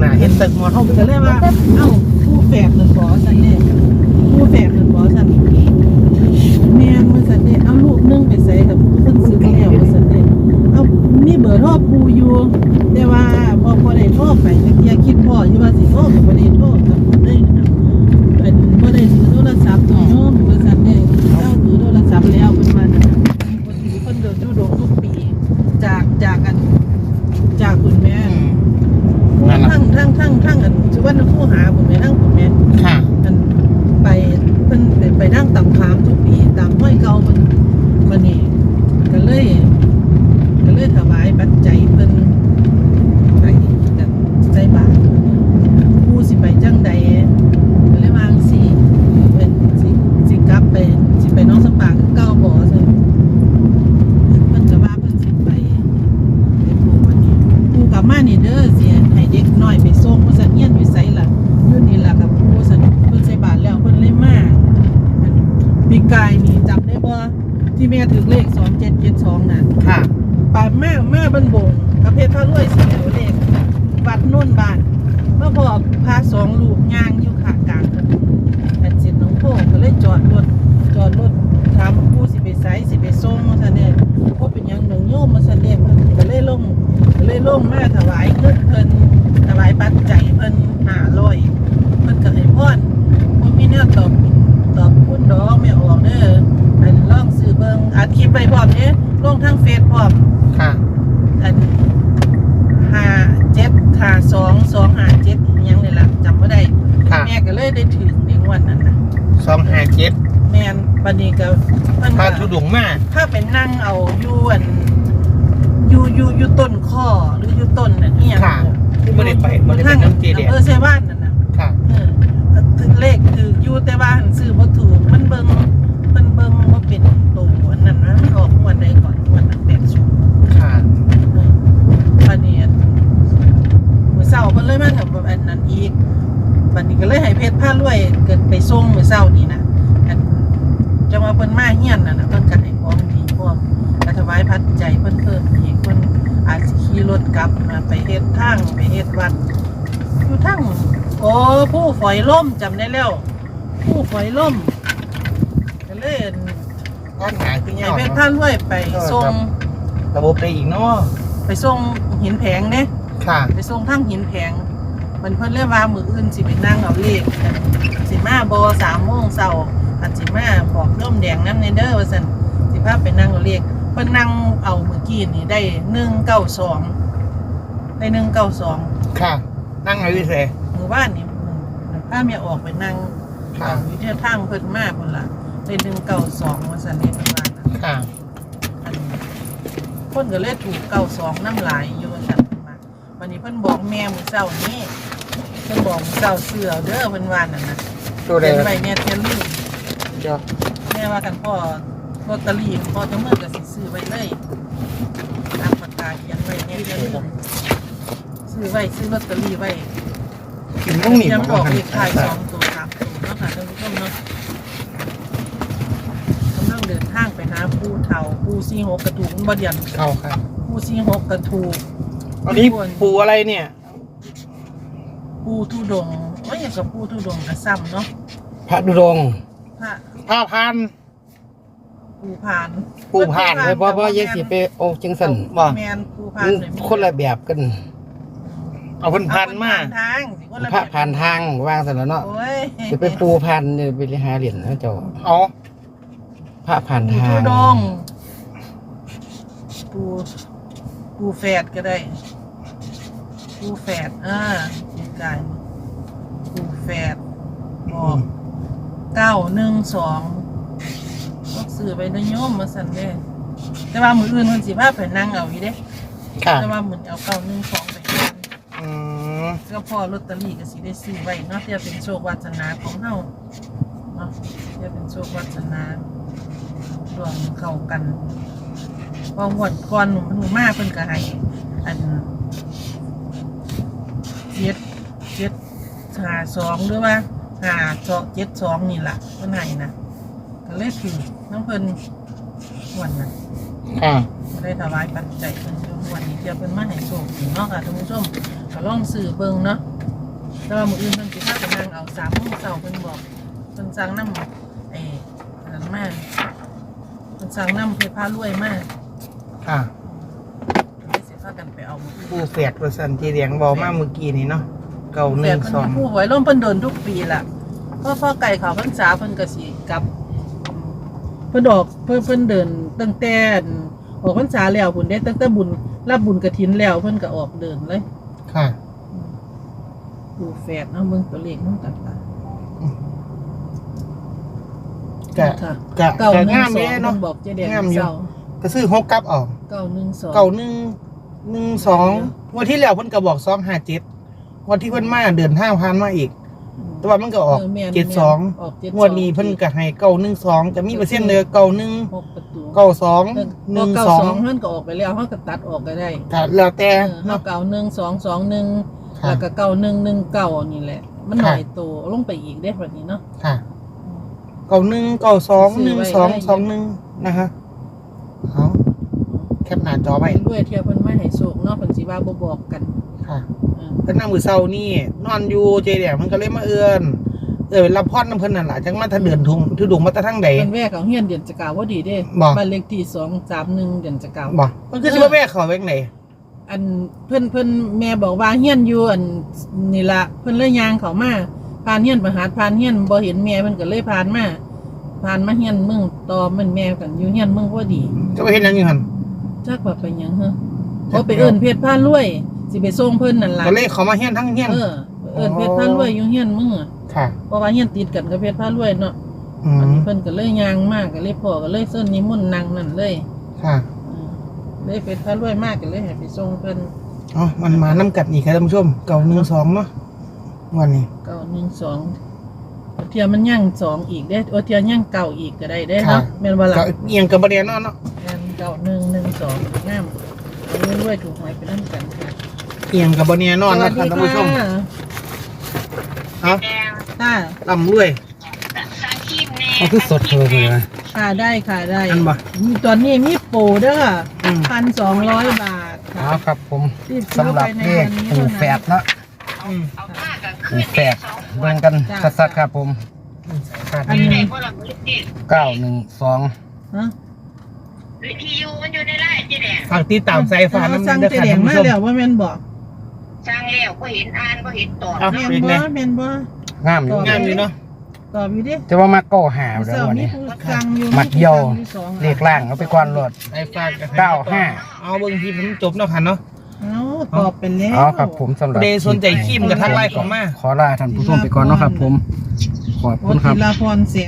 หน้าเห็นตึกหมอเฮาก็เลยว่าเอ้าผู้แฝดหรือขอใส่เนี่ยผู้แฝดหรือซั่นแม่นมันซั่นเด้เอาลูกนึงไปใส่กับเพิ่นซื้อแล้วว่าซั่นเด้เอามีเบอร์โทรปู่อยู่แต่ว่าบ่บ่ได้โทรไปจักเที่ยคิดพ่ออยู่ว่าสิโทรก็บ่ได้โทรกับเพิ่นเลยนะเป็นบ่ได้ถือโทรศัพท์ตัวโน้มว่าซั่นเด้เจ้าถือโทรศัพท์แล้วเพิ่นว่านั่นน่ะเพิ่นถือเพิ่นเดินอยู่ดงทุกปี จากจากกัน จากคุณแม่ นั่นล่ะ ทั้งทั้งทั้งทั้งอันชื่อว่าผู้หาผมแม่ทั้งผมแม่ ค่ะ อันไปเพิ่นไปไปนั่งตำขามทุกปีตามห้อยเก่ามันมันนี่ก็เลยก็เลยถวายปัจจัยเพิ่นไปกันใจบาตรผู้สิไปจังใดก็เลยวางสิเป็นสิสิกลับไปสิไปน้องสปางเก้าบ่อซั่นเพิ่นก็ว่าเพิ่นสิไป ไอ้ปู่วันนี้ปู่กลับมานี่เด้อสิให้เด็กน้อยไปส่งเพิ่นสันเฮียนอยู่ไสล่ะอยู่นี่ล่ะกับปู่สันเพิ่นใส่บาตรแล้วเพิ่นเลยมาอันปีกายนี่จำได้บ่ ที่แม่ถือเลข2772น่ะค่ะปาแม่แม่บันบงกับเพชรพระรวยสิเอาเลขวัดโน่นบ้านเมื่อพอพาสองลูกย่างอยู่ขากลางถนนอันเส้นหน้องโพก็เลยจอดรถจอดรถถามว่าปู่สิไปไสสิไปส่งมาซั่นเด้บ่เป็นหยังหนองโยมมาซั่นเด้เพิ่นก็เลยลงก็เลยลงมาถวายเงินเพิ่นถวายปัจจัยเพิ่น500เพิ่นก็ให้พรบ่มีแนวตอบตอบคุณดอกไม่ออกเด้ออันลองซื้ อเบิ่งอัดคลิปไว้พร้อมเด้ลงทางเฟซพร้อมค่ะอันห้าเจ็ดห้าสองสองห้าเจ็ดอิหยังนี่แหละจำไม่ได้ ค่ะแม่ก็เลยได้ถึงในงวันนั้นนะสองห้าเจ็ดแม่นบันนี้ก็มันพาก็ทุดงมาถ้าเป็นนั่งเอาอยู่อันอยู่อยู่อยู่ต้นข้อหรืออยู่ต้นนั่นนี่ยังค่ะที่ไม่ได้ไปไม่ได้ไปน้ำเจแดงอำเภอเซบ้านนั่นนะค่ะ เออถึงเลขถืออยู่แต่ว่าหันซื้อบ่ถูกมันเบิ่งมันเบิ่งว่าเป็นตัวอันนั้นนะมันออกงวันใดก่อนงวันนั้นแปดศูนย์ ค่ะ บันนี้อันมือเศร้าเพิ่นเลยมาทำแบบอันนั้นอีกบันนี้ก็เลยให้เพชรผ้ารวยเกิดไป ส่งมือเศร้านี่นะอันจะมาเพิ่นมาเฮียนน่ะนะเพิ่นก็ให้ของดีพร้อมกระถวายพัดใจเพิ่นเพิ่มอีกเพิ่นอาจสิขี่รถกลับมาไปเฮ็ดทางไปเฮ็ดวัดอยู่ทางโอ้ผู้ฝอยล่มจำได้แล้ว ผู้ฝอยล่มก็เลยอั่นก้อนหาขึ้นให้ยอดเพชรผ้ารวยไปส่งระบบได้อีกเนาะไปส่งหินแผงเด้ ค่ะ ไปส่งทางหินแผง มันเพิ่นเรียกว่ามืออื่นสิไปนั่งเอาเลขกันสิมาบอสามโมงเช้าอันสิมาบอกร่มแดงน้ำในเด้อว่าซั่นสิพาไปนั่งเอาเลขเพิ่นนั่งเอาเมื่อกี้นี่ได้หนึ่งเก้าสองได้หนึ่งเก้าสองค่ะ นั่งไงวิเศษมือบ้านนี่พาเมียออกไปนั่งค่ะเอาอยู่ที่ทางเพิ่นมาพุ่นล่ะได้หนึ่งเก้าสองว่าซั่นนี่เพิ่นว่านะค่ะอันคนก็เลยถูกเก้าสองน้ำลายอยู่ ว่าซั่นเพิ่นว่าวันนี้เพิ่นบอกแม่มื้อเช้านี้เพิ่นบอกมื้อเช้าเสื้อเด้อเพิ่นว่านั่นน่ะตัวใดเขียนไว้เนี่ยเทียนลืมเดี๋ยวแม่ว่ากันพ่อลอตเตอรี่พ่อจะเมื่อก็สิซื้อไว้เลยตามปากกาเขียนไว้เนี่ยเทียนลืมซื้อไว้ซื้อลอตเตอรี่ไว้ กินต้องหนียังมาบอกทางเลขท้ายสองตัวสามตัวเนาะค่ะท่านผู้ชมเนาะกำลังเดินทางไปหาผู้เฒ่าผู้ซีหกกระถูกบ่เดียนเข้าค่ะผู้ซีหกกระถูก อันนี้ปูอะไรเนี่ย ผู้ทุดงค์ว่าอย่างกับผู้ทุดงค์กระซ้ำเนาะพระดุรงค์พระผ้าพันผู้พานผู้พานเพราะว่าเยสิไปโอ้จังสันบ่แมนผู้พามันนเลยคนละแบบกัน เอาเพิ่นพันมาเอคนผ่นทางสิคนละพระแบบผ่านทางวางสันแล้วเนาะโอ้ยจะไปปูพันเนี่ยไปหาเหรียญนะเจ้าเอาพระผ่านผู้ทาทุง ดงค์ผู้ผู้แฝดก็ได้ ผู้แฝดอ่ามีกายผู้แฝดบอกเก้าหนึ่งสองก็ซื้อไปนโยมมาสั่นเด้แต่ว่ามืออื่นมันสิพาไปนั่งเอาอีเด้ค่ะแต่ว่าเหมือนเอาเก้าหนึ่งสองไปแทนอืมก็พอลอตเตอรี่ก็สิได้ซื้อไว้เนาะเพื่อเป็นโชควาสนาของเฮาเนาะเพื่อเป็นโชควาสนาดวงเข้ากันพอหวดก่อนหนุ่มหนุ่มมากเพิ่นก็ให้อัน เจ็ดเจ็ดหาสองหรือว่าหาเจาะเจ็ดสองนี่ล่ะเพิ่นให้นะก็เลยถือน้ำเพิ่นหวนน่ะค่ะได้ถวายปัจจัยเพิ่นอยู่วันนี้เที่ยวเพิ่นมาให้โชคดีเนาะค่ะท่านผู้ชมก็ลองซื้อเบิ่งเนาะแต่ว่ามื้ออื่นเพิ่นสิพาไปนั่งเอา3โมงเช้าเพิ่นบอกเพิ่นสั่งนำไอ้อันนั้นมาเพิ่นสั่งนำเพชรพารวยมาค่ะเลยสิพากันไปเอามื้ออื่นผู้แฝดประสันทีเดียงบอกมาเมื่อกี้นี่เนาะเก่าหแต่นึ่งเพิ่นสองมีผู้ไว้ร่มเพิ่นเดินทุกปีล่ะเพราะพ่อไก่เขาพรรษาเพิ่นก็สิกลับ เพิ่นออกเพิ่นเพิ่นเดินตั้งแต่ออกพรรษาแล้วพุ่นเด้ตั้งแต่บุญรับบุญกฐินแล้วเพิ่นก็ออกเดินเลยค่ะ ดูแฝดเนาะเบิ่งตัวเลขนำกันล่ะกะค่ะกะเก้ากะหนึ่งางมสอเลยงเนาะเพิ่นบอกเจ๊แดงงามอยู่ เศร้าก็ซื้อหกกลับเออกเก้าหนึ่งสองเก่าหนึ่ง หนึ่งสองวันที่แล้วเพิ่นก็บอกสองห้าเจ็ดวันที่เพิ่นมาเดินทางผ่านมาอีก แต่ว่ามันก็ออกแม่นเจ็ดสองออกเจ็ดงวดนี้เพิ่นก็ให้เก้าหนึ่งสองจะมีเปอร์เซ็นต์เด้อเก้าหนึ่งหกประตูเก้าสองเพิ่นหนึ่งเก้าสอสองงเพิ่นก็ออกไปแล้วเฮาก็ตัดออกก็ได้ก็แล้วแต่เออเฮาเนาะ เก้าหนึ่งสองสองหนึ่งค่ะ แล้วก็เก้าหนึ่งหนึ่งเก้านี่แหละ มันหค่ะน่อยโตลงไปอีกได้แบบนี้เนาะ ค่ะเก้าหนึ่งเก้าสองซื้หอนึ่งไว้สองได้สองหนึ่งนะคะเอาแคปหน้าจอไปไว้ด้วยเที่ยวเพิ่นมาให้โศกเนาะเพิ่นสิว่าบ่บอกกันค่ะเออเพิ่นนั่งมือเศร้านี่ นอนอยู่เจเดียมันก็เลยมาเอื้อนเออรับพรน้ำเพิ่นนั่นแหละจังมาถ้าเดินทุงทุดงมาแตะทั้งใด เพิ่นแวกของเฮียนเดือนจะกล่าวว่าดีเด้บอกบ้านเลขที่231เดือนจะกล่าวบอกมันคือสิว่าแม่เขาไว้ไหนอันเพิ่นเพิ่นแม่บอกว่าเฮียนอยู่อันนี่ละเพิ่นเลยย่างเขามาผ่านเฮียนประหารผ่านเฮียนบ่เห็นแม่เพิ่นก็เลยผ่านมาผ่านมาเฮียนมึงต่อมันแม่กันอยู่เฮียนมึงพอดี จะไปเห็นยังอยู่หัน จักว่าไปหยังเหรอเขาไปเอิ้นเพชรพารวย สิไปส่งเพิ่นนั่นล่ะก็เลยเขามาเฮียนทั้งเฮียน เออไปเอิ้นเพชรพารวยอยู่เฮียนมึงอะค่ะ เพราะว่าเฮียนติดกันกับเพชรพารวยเนาะอือันมนี้เพิ่นก็เลยย่างมากก็เลยพ่อก็เลยเส้นนิมนต์นั่งนั่นเลยค่ะเออเลยเพชรพารวยมากก็เลยให้ไปส่งเพิ่นอ๋อมันมาน้ำกัดอีกครับท่านผู้ชม เก่าหนึ่งสองเนาะวันนี้ เก้าหนึ่งสองเทียมันย่างสองอีกเด้โอเทียย่างเก่าอีกก็ได้เด้เนาะแม่นว่าล่ะก็เอียงกับบริเวณนอนเนาะ แม่นเก่าหนึ่งหนึ่ง สองงามเอาเงินด้วยถูกหวยไปนั่นกันค่ะเอียงกับบริเวณนอนสวันะสครับดีท่านผู้ชมค่ะเอาค่ะลำรวยมันคือสดเลยเลยนะ ค่ะได้ค่ะได้อันบ่มีตอนนี้มีโปรเด้ออืมพันสองร้อยบาทอ๋อค่ะครับผมรีบซื้อสำหรับไปในเลขวันนี้ปู่เท่านั้นแฝดเนาะอืมปู่แฝดเบิ่งกันสัดๆครับผมขาดอันนี้เก้าหนึ่งสองฮะ วิทยุมันอยู่ในไร่เจ๊แดงฝากติดตามสายฟ้าเออน้ำสั่งเด้อเจค่ะแดท่างนผู้มาชมแล้วว่าแม่นบอกสร้างแล้วก็เห็นอ่านก็เห็นตอบเอาแม่นเป็นบ่ไงแม่นบ่งามอยู่งามอยู่เนาะตอบอยู่ดิแต่ว่ามาเก้าหาแล้วเจ้าวันมีนี้ผู้สั่งอยู่มัดเดียวมีผู้สั่งอยู่สองเลขล่างเอาไปก่อนรถไอ้ฝากกับเก้าห้าเอาเบิ่งทีผมจบแล้วค่ะเนาะเอาตอบไปแล้วอ๋อครับผมสำหรับเดย์สนใจครีมกับทักไลน์เข้ามาขอลาท่านผู้ชมไปก่อนเนาะครับ ผมขอบโอคุณครัทีบลาพรเสีย